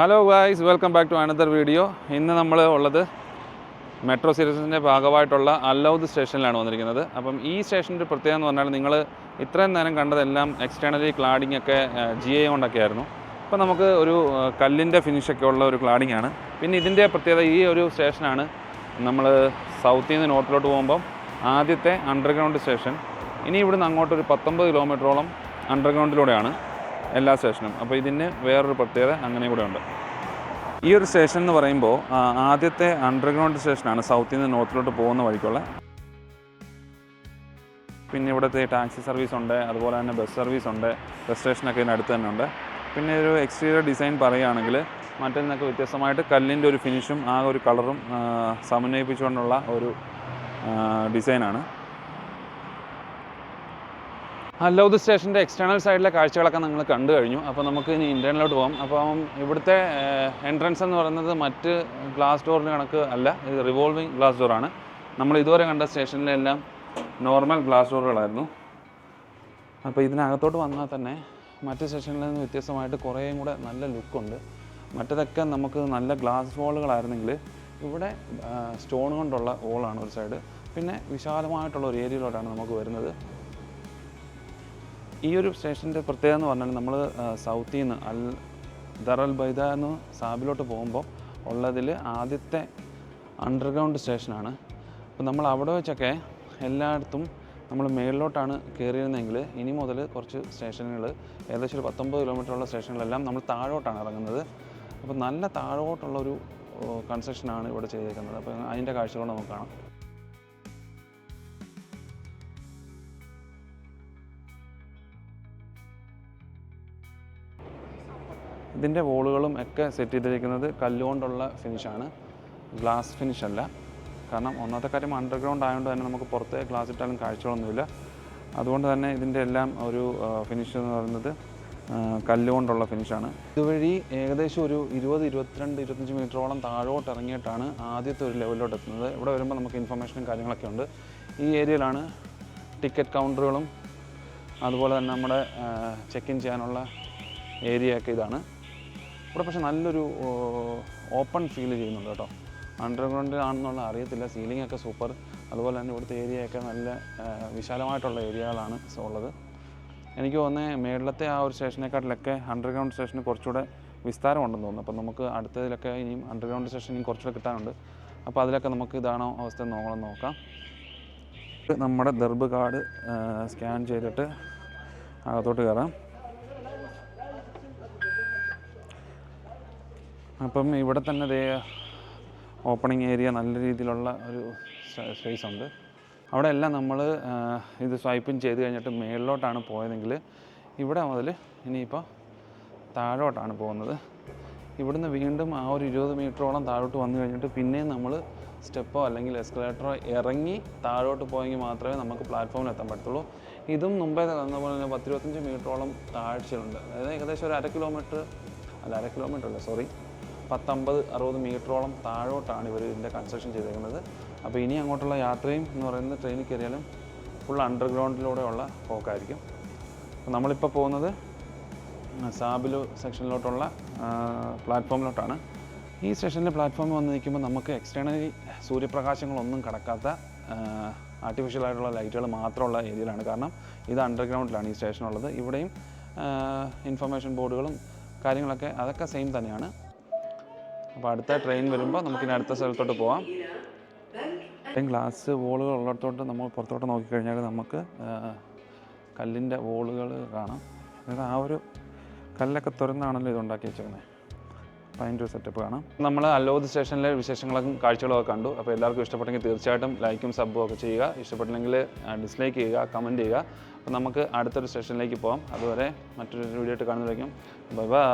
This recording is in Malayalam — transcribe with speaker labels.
Speaker 1: Hello guys welcome back to another video ഇന്ന് നമ്മൾ ഉള്ളത് മെട്രോ സീരീസിന്റെ ഭാഗമായിട്ടുള്ള അല്ലൗദ് സ്റ്റേഷനിലാണ് വന്നിരിക്കുന്നത്. അപ്പം ഈ സ്റ്റേഷന്റെ പ്രത്യേകത എന്ന് പറഞ്ഞാൽ നിങ്ങൾ ഇത്രയും നേരം കണ്ടതെല്ലാം എക്സ്റ്റേണലി ക്ലാഡിംഗ് ഒക്കെ ജി എ കൊണ്ടൊക്കെ ആയിരുന്നു. അപ്പോൾ നമുക്ക് ഒരു കല്ലിന്റെ ഫിനിഷൊക്കെ ഉള്ള ഒരു ക്ലാഡിംഗ് ആണ്. പിന്നെ ഇതിന്റെ പ്രത്യേകത ഈ ഒരു സ്റ്റേഷനാണ് നമ്മൾ സൗത്തിൽ നിന്ന് നോർത്തിലോട്ട് പോകുമ്പം ആദ്യത്തെ അണ്ടർഗ്രൗണ്ട് സ്റ്റേഷൻ ഇനി ഇവിടുന്ന് അങ്ങോട്ടൊരു പത്തൊമ്പത് കിലോമീറ്ററോളം അണ്ടർഗ്രൗണ്ടിലൂടെയാണ് എല്ലാ സ്റ്റേഷനും. അപ്പോൾ ഇതിന് വേറൊരു പ്രത്യേകത അങ്ങനെ കൂടെ ഉണ്ട്. ഈ ഒരു സ്റ്റേഷൻ എന്ന് പറയുമ്പോൾ ആദ്യത്തെ അണ്ടർഗ്രൗണ്ട് സ്റ്റേഷനാണ് സൗത്തിൽ നിന്ന് നോർത്തിലോട്ട് പോകുന്ന വഴിക്കുള്ള. പിന്നെ ഇവിടുത്തെ ടാക്സി സർവീസ് ഉണ്ട് അതുപോലെ തന്നെ ബസ് സർവീസ് ഉണ്ട് ബസ് സ്റ്റേഷനൊക്കെ ഇതിനടുത്ത് തന്നെ ഉണ്ട് പിന്നെ ഒരു എക്സ്റ്റീരിയർ ഡിസൈൻ പറയുകയാണെങ്കിൽ മറ്റേ നിന്നൊക്കെ വ്യത്യസ്തമായിട്ട് കല്ലിന്റെ ഒരു ഫിനിഷും ആ ഒരു കളറും സമന്വയിപ്പിച്ചുകൊണ്ടുള്ള ഒരു ഡിസൈനാണ് അല്ലൗദ് സ്റ്റേഷന്റെ എക്സ്റ്റേണൽ സൈഡിലെ കാഴ്ചകളൊക്കെ നിങ്ങൾ കണ്ടു കഴിഞ്ഞു. അപ്പോൾ നമുക്ക് ഇനി ഇന്റേർണലോട്ട് പോകാം. അപ്പം ഇവിടുത്തെ എൻട്രൻസ് എന്ന് പറയുന്നത് മറ്റ് ഗ്ലാസ് ഡോറിന് കണക്ക് അല്ല. ഇത് റിവോൾവിംഗ് ഗ്ലാസ് ഡോറാണ് നമ്മൾ ഇതുവരെ കണ്ട സ്റ്റേഷനിലെല്ലാം നോർമൽ ഗ്ലാസ് ഡോറുകളായിരുന്നു അപ്പോൾ ഇതിനകത്തോട്ട് വന്നാൽ തന്നെ മറ്റ് സ്റ്റേഷനിൽ നിന്ന് വ്യത്യസ്തമായിട്ട് കുറേയും കൂടെ നല്ല ലുക്കുണ്ട് മറ്റതൊക്കെ നമുക്ക് നല്ല ഗ്ലാസ് വോളുകളായിരുന്നെങ്കിൽ ഇവിടെ സ്റ്റോൺ കൊണ്ടുള്ള വോളാണ് ഒരു സൈഡ് പിന്നെ വിശാലമായിട്ടുള്ള ഒരു ഏരിയയിലോട്ടാണ് നമുക്ക് വരുന്നത്. ഈ ഒരു സ്റ്റേഷന്റെ പ്രത്യേകത എന്ന് പറഞ്ഞാൽ നമ്മൾ സൗത്തിൽ നിന്ന് അൽ ദറൽ ബൈദ എന്ന് സാബിലോട്ട് പോകുമ്പോൾ ഉള്ളതിൽ ആദ്യത്തെ അണ്ടർഗ്രൗണ്ട് സ്റ്റേഷനാണ്. അപ്പോൾ നമ്മൾ അവിടെ വെച്ചൊക്കെ എല്ലായിടത്തും നമ്മൾ മേളിലോട്ടാണ് കയറിയിരുന്നെങ്കിൽ ഇനി മുതൽ കുറച്ച് സ്റ്റേഷനുകൾ ഏകദേശം ഒരു പത്തൊമ്പത് കിലോമീറ്ററുള്ള സ്റ്റേഷനുകളെല്ലാം നമ്മൾ താഴോട്ടാണ് ഇറങ്ങുന്നത്. അപ്പോൾ നല്ല താഴോട്ടുള്ളൊരു കൺസ്ട്രക്ഷനാണ് ഇവിടെ ചെയ്തേക്കുന്നത്. അപ്പോൾ അതിന്റെ കാഴ്ചകൾ നമുക്ക് കാണാം. ഇതിന്റെ വോളുകളും ഒക്കെ സെറ്റ് ചെയ്തിരിക്കുന്നത് കല്ലുകൊണ്ടുള്ള ഫിനിഷാണ് ഗ്ലാസ് ഫിനിഷ് അല്ല. കാരണം ഒന്നാമത്തെ കാര്യം അണ്ടർഗ്രൗണ്ട് ആയതുകൊണ്ട് തന്നെ നമുക്ക് പുറത്തെ ഗ്ലാസ് ഇട്ടാലും കാഴ്ചകളൊന്നുമില്ല. അതുകൊണ്ട് തന്നെ ഇതിന്റെ എല്ലാം ഒരു ഫിനിഷ് എന്ന് പറയുന്നത് കല്ലുകൊണ്ടുള്ള ഫിനിഷാണ് ഇതുവഴി ഏകദേശം ഒരു ഇരുപത് ഇരുപത്തിരണ്ട് ഇരുപത്തഞ്ച് മീറ്ററോളം താഴോട്ട് ഇറങ്ങിയിട്ടാണ് ആദ്യത്തെ ഒരു ലെവലിലോട്ട് എത്തുന്നത്. ഇവിടെ വരുമ്പോൾ നമുക്ക് ഇൻഫർമേഷനും കാര്യങ്ങളൊക്കെ ഉണ്ട്. ഈ ഏരിയയിലാണ് ടിക്കറ്റ് കൗണ്ടറുകളും അതുപോലെ തന്നെ നമ്മുടെ ചെക്ക് ഇൻ ചെയ്യാനുള്ള ഏരിയയൊക്കെ ഇതാണ്. ഇവിടെ പക്ഷെ നല്ലൊരു ഓപ്പൺ ഫീൽ ചെയ്യുന്നുണ്ട് കേട്ടോ. അണ്ടർഗ്രൗണ്ടിൽ ആണെന്നുള്ള അറിയത്തില്ല. സീലിംഗ് ഒക്കെ സൂപ്പർ അതുപോലെ തന്നെ ഇവിടുത്തെ ഏരിയയൊക്കെ നല്ല വിശാലമായിട്ടുള്ള ഏരിയകളാണ് ഉള്ളത്. എനിക്ക് തോന്നുന്നത് മേളിലത്തെ ആ ഒരു സ്റ്റേഷനെക്കാട്ടിലൊക്കെ അണ്ടർഗ്രൗണ്ട് സ്റ്റേഷന് കുറച്ചുകൂടെ വിസ്താരമുണ്ടെന്ന് തോന്നുന്നു. അപ്പോൾ നമുക്ക് അടുത്തതിലൊക്കെ ഇനിയും അണ്ടർഗ്രൗണ്ട് സ്റ്റേഷൻ ഇനിയും കുറച്ചുകൂടെ കിട്ടാനുണ്ട്. അപ്പോൾ അതിലൊക്കെ നമുക്ക് ഇതാണോ അവസ്ഥ നോക്കണം നോക്കാം. നമ്മുടെ ദർബ് കാർഡ് സ്കാൻ ചെയ്തിട്ട് അകത്തോട്ട് കയറാം. അപ്പം ഇവിടെ തന്നെ ദേ ഓപ്പണിംഗ് ഏരിയ നല്ല രീതിയിലുള്ള ഒരു സ്പേസ് ഉണ്ട്. അവിടെ എല്ലാം നമ്മൾ ഇത് സ്വൈപ്പിങ് ചെയ്ത് കഴിഞ്ഞിട്ട് മേളിലോട്ടാണ് പോയതെങ്കിൽ ഇവിടെ മുതൽ ഇനിയിപ്പോൾ താഴോട്ടാണ് പോകുന്നത്. ഇവിടുന്ന് വീണ്ടും ആ ഒരു ഇരുപത് മീറ്ററോളം താഴോട്ട് വന്നു കഴിഞ്ഞിട്ട് പിന്നെയും നമ്മൾ സ്റ്റെപ്പോ അല്ലെങ്കിൽ എസ്കലേറ്ററോ ഇറങ്ങി താഴോട്ട് പോയെങ്കിൽ മാത്രമേ നമുക്ക് പ്ലാറ്റ്ഫോമിൽ എത്താൻ പറ്റുള്ളൂ ഇതും മുമ്പേ തന്ന പോലെ തന്നെ പത്തിരുപത്തഞ്ച് മീറ്ററോളം താഴ്ചയുണ്ട്. അതായത് ഏകദേശം ഒരു അര കിലോമീറ്റർ അല്ല അര കിലോമീറ്റർ അല്ല സോറി പത്തമ്പത് അറുപത് മീറ്ററോളം താഴോട്ടാണ് ഇവർ ഇതിന്റെ കൺസ്ട്രക്ഷൻ ചെയ്തേക്കുന്നത്. അപ്പോൾ ഇനി അങ്ങോട്ടുള്ള യാത്രയും എന്ന് പറയുന്നത് ട്രെയിനിൽ കയറിയാലും ഫുൾ അണ്ടർഗ്രൗണ്ടിലൂടെയുള്ള പോക്കായിരിക്കും. നമ്മളിപ്പോൾ പോകുന്നത് സാബിലു സെക്ഷനിലോട്ടുള്ള പ്ലാറ്റ്ഫോമിലോട്ടാണ് ഈ സ്റ്റേഷനിലെ പ്ലാറ്റ്ഫോമിൽ വന്ന് നിൽക്കുമ്പോൾ നമുക്ക് എക്സ്റ്റേണലി സൂര്യപ്രകാശങ്ങളൊന്നും കടക്കാത്ത ആർട്ടിഫിഷ്യൽ ആയിട്ടുള്ള ലൈറ്റുകൾ മാത്രമുള്ള ഏരിയയിലാണ്. കാരണം ഇത് അണ്ടർഗ്രൗണ്ടിലാണ് ഈ സ്റ്റേഷനുള്ളത് ഇവിടെയും ഇൻഫർമേഷൻ ബോർഡുകളും കാര്യങ്ങളൊക്കെ അതൊക്കെ സെയിം തന്നെയാണ്. അപ്പോൾ അടുത്ത ട്രെയിൻ വരുമ്പോൾ നമുക്കിനി അടുത്ത സ്ഥലത്തോട്ട് പോവാം. ഗ്ലാസ് വോളുകൾ ഉള്ളിടത്തോട്ട് നമ്മൾ പുറത്തോട്ട് നോക്കിക്കഴിഞ്ഞാൽ നമുക്ക് കല്ലിന്റെ വോളുകൾ കാണാം. അതായത് ആ ഒരു കല്ലൊക്കെ തുറന്നാണല്ലോ ഇത് ഉണ്ടാക്കി വെച്ചേക്കുന്നത് അപ്പോൾ അതിന്റെ ഒരു സെറ്റപ്പ് കാണാം. നമ്മൾ അല്ലോദ് സ്റ്റേഷനിലെ വിശേഷങ്ങളും കാഴ്ചകളൊക്കെ കണ്ടു. അപ്പോൾ എല്ലാവർക്കും ഇഷ്ടപ്പെട്ടെങ്കിൽ തീർച്ചയായിട്ടും ലൈക്കും സബ്ബും ഒക്കെ ചെയ്യുക. ഇഷ്ടപ്പെട്ടില്ലെങ്കിൽ ഡിസ്ലൈക്ക് ചെയ്യുക കമന്റ് ചെയ്യുക. അപ്പോൾ നമുക്ക് അടുത്തൊരു സ്റ്റേഷനിലേക്ക് പോകാം അതുവരെ മറ്റൊരു വീഡിയോ ആയിട്ട് കാണുന്നതായിരിക്കും ബൈ ബൈ